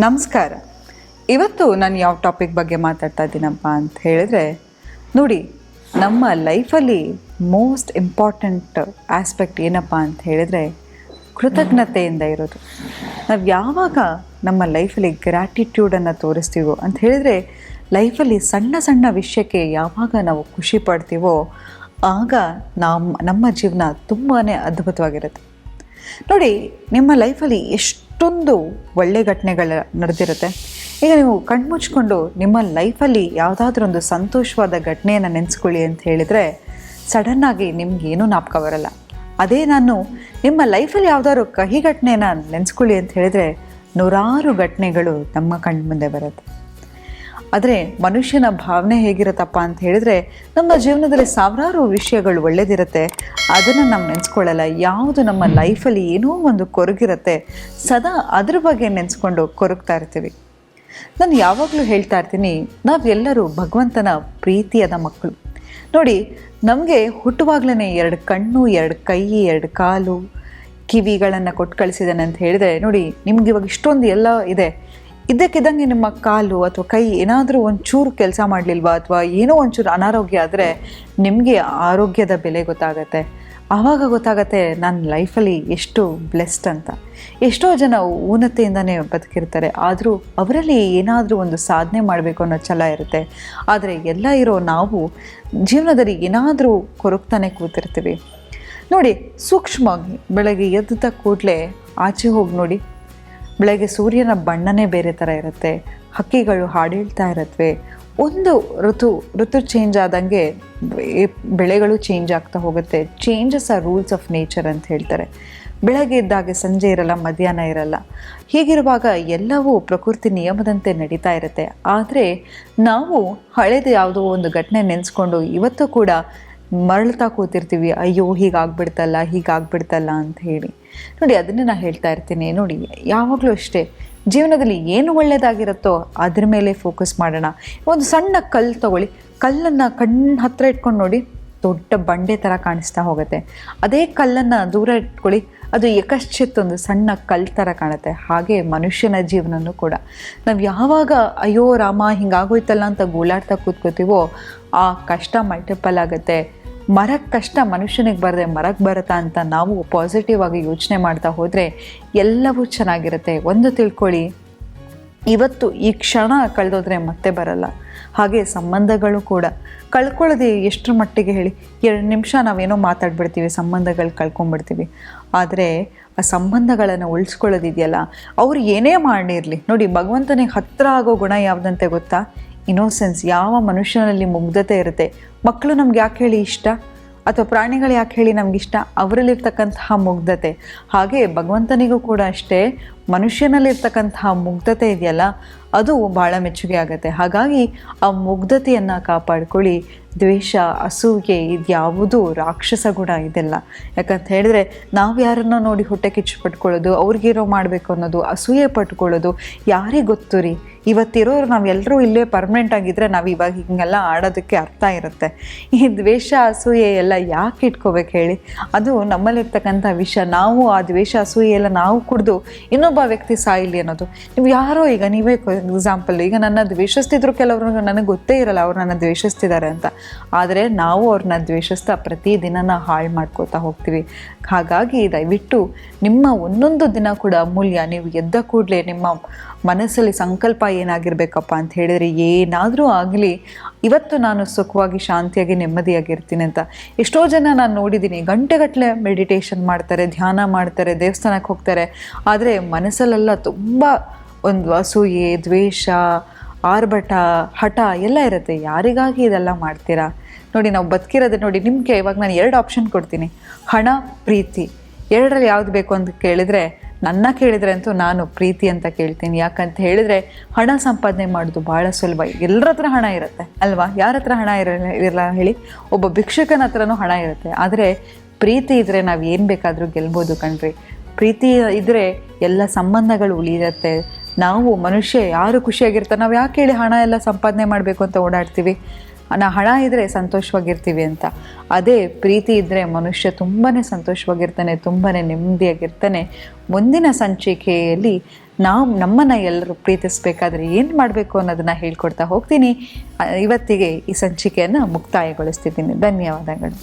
ನಮಸ್ಕಾರ. ಇವತ್ತು ನಾನು ಯಾವ ಟಾಪಿಕ್ ಬಗ್ಗೆ ಮಾತಾಡ್ತಾ ಇದ್ದೀನಪ್ಪ ಅಂತ ಹೇಳಿದ್ರೆ, ನೋಡಿ, ನಮ್ಮ ಲೈಫಲ್ಲಿ ಮೋಸ್ಟ್ ಇಂಪಾರ್ಟೆಂಟ್ ಆಸ್ಪೆಕ್ಟ್ ಏನಪ್ಪ ಅಂತ ಹೇಳಿದ್ರೆ ಕೃತಜ್ಞತೆಯಿಂದ ಇರೋದು. ನಾವು ಯಾವಾಗ ನಮ್ಮ ಲೈಫಲ್ಲಿ ಗ್ರ್ಯಾಟಿಟ್ಯೂಡನ್ನು ತೋರಿಸ್ತೀವೋ ಅಂತ ಹೇಳಿದರೆ, ಲೈಫಲ್ಲಿ ಸಣ್ಣ ಸಣ್ಣ ವಿಷಯಕ್ಕೆ ಯಾವಾಗ ನಾವು ಖುಷಿ ಪಡ್ತೀವೋ, ಆಗ ನಮ್ಮ ನಮ್ಮ ಜೀವನ ತುಂಬಾ ಅದ್ಭುತವಾಗಿರುತ್ತೆ. ನೋಡಿ, ನಿಮ್ಮ ಲೈಫಲ್ಲಿ ಎಷ್ಟೊಂದು ಒಳ್ಳೆ ಘಟನೆಗಳು ನಡೆದಿರುತ್ತೆ. ಈಗ ನೀವು ಕಣ್ಮುಚ್ಕೊಂಡು ನಿಮ್ಮ ಲೈಫಲ್ಲಿ ಯಾವುದಾದ್ರೂ ಒಂದು ಸಂತೋಷವಾದ ಘಟನೆಯನ್ನು ನೆನೆಸ್ಕೊಳ್ಳಿ ಅಂತ ಹೇಳಿದರೆ ಸಡನ್ನಾಗಿ ನಿಮ್ಗೇನೂ ನಾಪಕ ಬರಲ್ಲ. ಅದೇ ನಾನು ನಿಮ್ಮ ಲೈಫಲ್ಲಿ ಯಾವುದಾದ್ರು ಕಹಿ ಘಟನೆನ ನೆನೆಸ್ಕೊಳ್ಳಿ ಅಂತ ಹೇಳಿದರೆ ನೂರಾರು ಘಟನೆಗಳು ನಮ್ಮ ಕಣ್ಮುಂದೆ ಬರುತ್ತೆ. ಆದರೆ ಮನುಷ್ಯನ ಭಾವನೆ ಹೇಗಿರುತ್ತಪ್ಪ ಅಂತ ಹೇಳಿದರೆ ನಮ್ಮ ಜೀವನದಲ್ಲಿ ಸಾವಿರಾರು ವಿಷಯಗಳು ಒಳ್ಳೇದಿರುತ್ತೆ. ಅದನ್ನು ನಾವು ನೆನೆಸ್ಕೊಳ್ಳಲ್ಲ. ಯಾವುದು ನಮ್ಮ ಲೈಫಲ್ಲಿ ಏನೋ ಒಂದು ಕೊರಗಿರುತ್ತೆ. ಸದಾ ಅದ್ರ ಬಗ್ಗೆ ನೆನೆಸ್ಕೊಂಡು ಕೊರಗ್ತಾ ಇರ್ತೀವಿ. ನಾನು ಯಾವಾಗಲೂ ಹೇಳ್ತಾ ಇರ್ತೀನಿ, ನಾವೆಲ್ಲರೂ ಭಗವಂತನ ಪ್ರೀತಿಯಾದ ಮಕ್ಕಳು. ನೋಡಿ, ನಮಗೆ ಹುಟ್ಟುವಾಗ್ಲೇ ಎರಡು ಕಣ್ಣು, ಎರಡು ಕೈ, ಎರಡು ಕಾಲು ಕಿವಿಗಳನ್ನು ಕೊಟ್ಟು ಕಳಿಸಿದ್ದಾನೆ ಅಂತ ಹೇಳಿದರೆ, ನೋಡಿ, ನಿಮ್ಗೆ ಇವಾಗ ಇಷ್ಟೊಂದು ಎಲ್ಲ ಇದೆ. ಇದ್ದಕ್ಕಿದ್ದಂಗೆ ನಿಮ್ಮ ಕಾಲು ಅಥವಾ ಕೈ ಏನಾದರೂ ಒಂಚೂರು ಕೆಲಸ ಮಾಡಲಿಲ್ವಾ? ಅಥವಾ ಏನೋ ಒಂಚೂರು ಅನಾರೋಗ್ಯ ಆದರೆ ನಿಮಗೆ ಆರೋಗ್ಯದ ಬೆಲೆ ಗೊತ್ತಾಗತ್ತೆ. ಆವಾಗ ಗೊತ್ತಾಗತ್ತೆ ನನ್ನ ಲೈಫಲ್ಲಿ ಎಷ್ಟು ಬ್ಲೆಸ್ಡ್ ಅಂತ. ಎಷ್ಟೋ ಜನ ಊನತೆಯಿಂದನೇ ಬದುಕಿರ್ತಾರೆ. ಆದರೂ ಅವರಲ್ಲಿ ಏನಾದರೂ ಒಂದು ಸಾಧನೆ ಮಾಡಬೇಕು ಅನ್ನೋ ಛಲ ಇರುತ್ತೆ. ಆದರೆ ಎಲ್ಲ ಇರೋ ನಾವು ಜೀವನದಲ್ಲಿ ಏನಾದರೂ ಕೊರಗ್ತಾನೆ ಕೂತಿರ್ತೀವಿ. ನೋಡಿ, ಸೂಕ್ಷ್ಮವಾಗಿ ಬೆಳಗ್ಗೆ ಎದ್ದ ಕೂಡಲೇ ಆಚೆ ಹೋಗಿ ನೋಡಿ. ಬೆಳಗ್ಗೆ ಸೂರ್ಯನ ಬಣ್ಣನೇ ಬೇರೆ ಥರ ಇರುತ್ತೆ, ಹಕ್ಕಿಗಳು ಹಾಡೇಳ್ತಾ ಇರತ್ವೆ. ಒಂದು ಋತು ಋತು ಚೇಂಜ್ ಆದಂಗೆ ಬೆಳೆಗಳು ಚೇಂಜ್ ಆಗ್ತಾ ಹೋಗುತ್ತೆ. Changes are rules of nature ಅಂತ ಹೇಳ್ತಾರೆ. ಬೆಳಗ್ಗೆ ಇದ್ದಾಗೆ ಸಂಜೆ ಇರಲ್ಲ, ಮಧ್ಯಾಹ್ನ ಇರಲ್ಲ. ಹೀಗಿರುವಾಗ ಎಲ್ಲವೂ ಪ್ರಕೃತಿ ನಿಯಮದಂತೆ ನಡೀತಾ ಇರುತ್ತೆ. ಆದರೆ ನಾವು ಹಳೆದು ಯಾವುದೋ ಒಂದು ಘಟನೆ ನೆನೆಸ್ಕೊಂಡು ಇವತ್ತು ಕೂಡ ಮರಳ್ತಾ ಕೂತಿರ್ತೀವಿ, ಅಯ್ಯೋ, ಹೀಗಾಗ್ಬಿಡ್ತಲ್ಲ ಹೀಗಾಗ್ಬಿಡ್ತಲ್ಲ ಅಂತ ಹೇಳಿ. ನೋಡಿ, ಅದನ್ನೇ ನಾನು ಹೇಳ್ತಾ ಇರ್ತೀನಿ. ನೋಡಿ, ಯಾವಾಗಲೂ ಅಷ್ಟೇ, ಜೀವನದಲ್ಲಿ ಏನು ಒಳ್ಳೆಯದಾಗಿರುತ್ತೋ ಅದ್ರ ಮೇಲೆ ಫೋಕಸ್ ಮಾಡೋಣ. ಒಂದು ಸಣ್ಣ ಕಲ್ಲು ತಗೊಳ್ಳಿ. ಕಲ್ಲನ್ನು ಕಣ್ಣು ಹತ್ತಿರ ಇಟ್ಕೊಂಡು ನೋಡಿ, ದೊಡ್ಡ ಬಂಡೆ ಥರ ಕಾಣಿಸ್ತಾ ಹೋಗುತ್ತೆ. ಅದೇ ಕಲ್ಲನ್ನು ದೂರ ಇಟ್ಕೊಳ್ಳಿ. ಅದು ಯಕಶ್ಚಿತ್ ಒಂದು ಸಣ್ಣ ಕಲ್ಲು ಥರ ಕಾಣುತ್ತೆ. ಹಾಗೆ ಮನುಷ್ಯನ ಜೀವನನೂ ಕೂಡ. ನಾವು ಯಾವಾಗ, ಅಯ್ಯೋ, ರಾಮ, ಹಿಂಗಾಗೋಯ್ತಲ್ಲ ಅಂತ ಗೋಳಾಡ್ತಾ ಕೂತ್ಕೋತೀವೋ, ಆ ಕಷ್ಟ ಮಲ್ಟಿಪಲ್ ಆಗುತ್ತೆ. ಮರಕ್ಕೆ ಕಷ್ಟ ಮನುಷ್ಯನಿಗೆ ಬರದೆ ಮರಕ್ಕೆ ಬರುತ್ತಾ ಅಂತ ನಾವು ಪಾಸಿಟಿವ್ ಆಗಿ ಯೋಚನೆ ಮಾಡ್ತಾ ಹೋದರೆ ಎಲ್ಲವೂ ಚೆನ್ನಾಗಿರುತ್ತೆ. ಒಂದು ತಿಳ್ಕೊಳ್ಳಿ, ಇವತ್ತು ಈ ಕ್ಷಣ ಕಳೆದೋದ್ರೆ ಮತ್ತೆ ಬರಲ್ಲ. ಹಾಗೆ ಸಂಬಂಧಗಳು ಕೂಡ. ಕಳ್ಕೊಳ್ಳೋದು ಎಷ್ಟರ ಮಟ್ಟಿಗೆ ಹೇಳಿ? ಎರಡು ನಿಮಿಷ ನಾವೇನೋ ಮಾತಾಡ್ಬಿಡ್ತೀವಿ, ಸಂಬಂಧಗಳು ಕಳ್ಕೊಂಡ್ಬಿಡ್ತೀವಿ. ಆದರೆ ಆ ಸಂಬಂಧಗಳನ್ನು ಉಳಿಸ್ಕೊಳ್ಳೋದಿದೆಯಲ್ಲ, ಅವ್ರು ಏನೇ ಮಾಡಿರಲಿ ನೋಡಿ ಭಗವಂತನಿಗೆ ಹತ್ತಿರ ಆಗೋ ಗುಣ ಯಾವುದಂತೆ ಗೊತ್ತಾ? ಇನೋಸೆನ್ಸ್ ಯಾವ ಮನುಷ್ಯನಲ್ಲಿ ಮುಗ್ಧತೆ ಇರುತ್ತೆ? ಮಕ್ಕಳು ನಮ್ಗೆ ಯಾಕೆ ಹೇಳಿ ಇಷ್ಟ? ಅಥವಾ ಪ್ರಾಣಿಗಳು ಯಾಕೆ ಹೇಳಿ ನಮಗಿಷ್ಟ ಅವರಲ್ಲಿರ್ತಕ್ಕಂತಹ ಮುಗ್ಧತೆ. ಹಾಗೆ ಭಗವಂತನಿಗೂ ಕೂಡ ಅಷ್ಟೇ. ಮನುಷ್ಯನಲ್ಲಿರ್ತಕ್ಕಂತಹ ಮುಗ್ಧತೆ ಇದೆಯಲ್ಲ, ಅದು ಭಾಳ ಮೆಚ್ಚುಗೆ ಆಗುತ್ತೆ. ಹಾಗಾಗಿ ಆ ಮುಗ್ಧತೆಯನ್ನು ಕಾಪಾಡ್ಕೊಳ್ಳಿ. ದ್ವೇಷ, ಅಸೂಯೆ ಇದ್ಯಾವುದೂ ರಾಕ್ಷಸ ಗುಣ ಇದೆಲ್ಲ. ಯಾಕಂತ ಹೇಳಿದ್ರೆ, ನಾವು ಯಾರನ್ನ ನೋಡಿ ಹೊಟ್ಟೆ ಕಿಚ್ಚು ಪಟ್ಕೊಳ್ಳೋದು ಅವ್ರಿಗಿರೋ ಮಾಡಬೇಕು ಅನ್ನೋದು, ಅಸೂಯೆ ಪಟ್ಕೊಳ್ಳೋದು, ಯಾರಿಗೆ ಗೊತ್ತು ರೀ? ಇವತ್ತಿರೋರು ನಾವೆಲ್ಲರೂ ಇಲ್ಲೇ ಪರ್ಮನೆಂಟ್ ಆಗಿದ್ರೆ ನಾವು ಇವಾಗ ಹಿಂಗೆಲ್ಲ ಆಡೋದಕ್ಕೆ ಅರ್ಥ ಇರುತ್ತೆ. ಈ ದ್ವೇಷ, ಅಸೂಯೆ ಎಲ್ಲ ಯಾಕೆ ಇಟ್ಕೋಬೇಕು ಹೇಳಿ? ಅದು ನಮ್ಮಲ್ಲಿರ್ತಕ್ಕಂಥ ವಿಷ. ನಾವು ಆ ದ್ವೇಷ, ಅಸೂಯೆ ಎಲ್ಲ ನಾವು ಕುಡಿದು ಇನ್ನೊಬ್ಬ ವ್ಯಕ್ತಿ ಸಾಯಿಲಿ ಅನ್ನೋದು. ನೀವು ಯಾರೋ ಈಗ ನೀವೇ ಎಕ್ಸಾಂಪಲ್ ಈಗ ನನ್ನ ದ್ವೇಷಿಸ್ತಿದ್ರು ಕೆಲವರು, ನನಗೆ ಗೊತ್ತೇ ಇರಲ್ಲ ಅವ್ರು ನನ್ನ ದ್ವೇಷಿಸ್ತಿದ್ದಾರೆ ಅಂತ. ಆದರೆ ನಾವು ಅವ್ರನ್ನ ದ್ವೇಷಿಸ್ತಾ ಪ್ರತಿದಿನ ಹಾಳು ಮಾಡ್ಕೋತಾ ಹೋಗ್ತೀವಿ. ಹಾಗಾಗಿ ದಯವಿಟ್ಟು ನಿಮ್ಮ ಒಂದೊಂದು ದಿನ ಕೂಡ ಅಮೂಲ್ಯ, ನೀವು ಎದ್ದ ಕೂಡಲೇ ನಿಮ್ಮ ಮನಸ್ಸಲ್ಲಿ ಸಂಕಲ್ಪ ಏನಾಗಿರ್ಬೇಕಪ್ಪ ಅಂತ ಹೇಳಿದರೆ ಏನಾದರೂ ಆಗಲಿ, ಇವತ್ತು ನಾನು ಸುಖವಾಗಿ ಶಾಂತಿಯಾಗಿ ನೆಮ್ಮದಿಯಾಗಿರ್ತೀನಿ ಅಂತ. ಎಷ್ಟೋ ಜನ ನಾನು ನೋಡಿದ್ದೀನಿ ಗಂಟೆಗಟ್ಟಲೆ ಮೆಡಿಟೇಷನ್ ಮಾಡ್ತಾರೆ, ಧ್ಯಾನ ಮಾಡ್ತಾರೆ ದೇವಸ್ಥಾನಕ್ಕೆ ಹೋಗ್ತಾರೆ. ಆದರೆ ಮನಸ್ಸಲ್ಲೆಲ್ಲ ತುಂಬ ಒಂದು ಅಸೂಯೆ, ದ್ವೇಷ, ಆರ್ಭಟ, ಹಠ ಎಲ್ಲ ಇರುತ್ತೆ. ಯಾರಿಗಾಗಿ ಇದೆಲ್ಲ ಮಾಡ್ತೀರಾ? ನೋಡಿ, ನಾವು ಬದುಕಿರೋದು ನೋಡಿ, ನಿಮಗೆ ಇವಾಗ ನಾನು ಎರಡು ಆಪ್ಷನ್ ಕೊಡ್ತೀನಿ. ಹಣ, ಪ್ರೀತಿ. ಎರಡರಲ್ಲಿ ಯಾವ್ದು ಬೇಕು ಅಂತ ಕೇಳಿದರೆ, ನನ್ನ ಕೇಳಿದರೆ ಅಂತೂ ನಾನು ಪ್ರೀತಿ ಅಂತ ಕೇಳ್ತೀನಿ. ಯಾಕಂತ ಹೇಳಿದರೆ, ಹಣ ಸಂಪಾದನೆ ಮಾಡೋದು ಭಾಳ ಸುಲಭ. ಎಲ್ಲರ ಹತ್ರ ಹಣ ಇರುತ್ತೆ, ಅಲ್ವಾ? ಯಾರ ಹತ್ರ ಹಣ ಇರ, ಇರಲ್ಲ ಹೇಳಿ? ಒಬ್ಬ ಭಿಕ್ಷಕನ ಹತ್ರನೂ ಹಣ ಇರುತ್ತೆ. ಆದರೆ, ಪ್ರೀತಿ ಇದ್ದರೆ ನಾವು ಏನು ಬೇಕಾದರೂ ಗೆಲ್ಬೋದು ಕಣ್ರಿ. ಪ್ರೀತಿ ಇದ್ದರೆ ಎಲ್ಲ ಸಂಬಂಧಗಳು ಉಳಿಯುತ್ತೆ. ನಾವು ಮನುಷ್ಯ ಯಾರು ಖುಷಿಯಾಗಿರ್ತಾರೆ, ನಾವು ಯಾಕೆ ಹೇಳಿ ಹಣ ಎಲ್ಲ ಸಂಪಾದನೆ ಮಾಡಬೇಕು ಅಂತ ಓಡಾಡ್ತೀವಿ? ನಾ ಹಣ ಇದ್ದರೆ ಸಂತೋಷವಾಗಿರ್ತೀವಿ ಅಂತ. ಅದೇ ಪ್ರೀತಿ ಇದ್ದರೆ ಮನುಷ್ಯ ತುಂಬಾ ಸಂತೋಷವಾಗಿರ್ತಾನೆ ತುಂಬಾ ನೆಮ್ಮದಿಯಾಗಿರ್ತಾನೆ. ಮುಂದಿನ ಸಂಚಿಕೆಯಲ್ಲಿ ನಾವು ನಮ್ಮನ್ನು ಎಲ್ಲರೂ ಪ್ರೀತಿಸಬೇಕಾದ್ರೆ ಏನು ಮಾಡಬೇಕು ಅನ್ನೋದನ್ನು ಹೇಳ್ಕೊಡ್ತಾ ಹೋಗ್ತೀನಿ. ಇವತ್ತಿಗೆ ಈ ಸಂಚಿಕೆಯನ್ನು ಮುಕ್ತಾಯಗೊಳಿಸ್ತಿದ್ದೀನಿ. ಧನ್ಯವಾದಗಳು.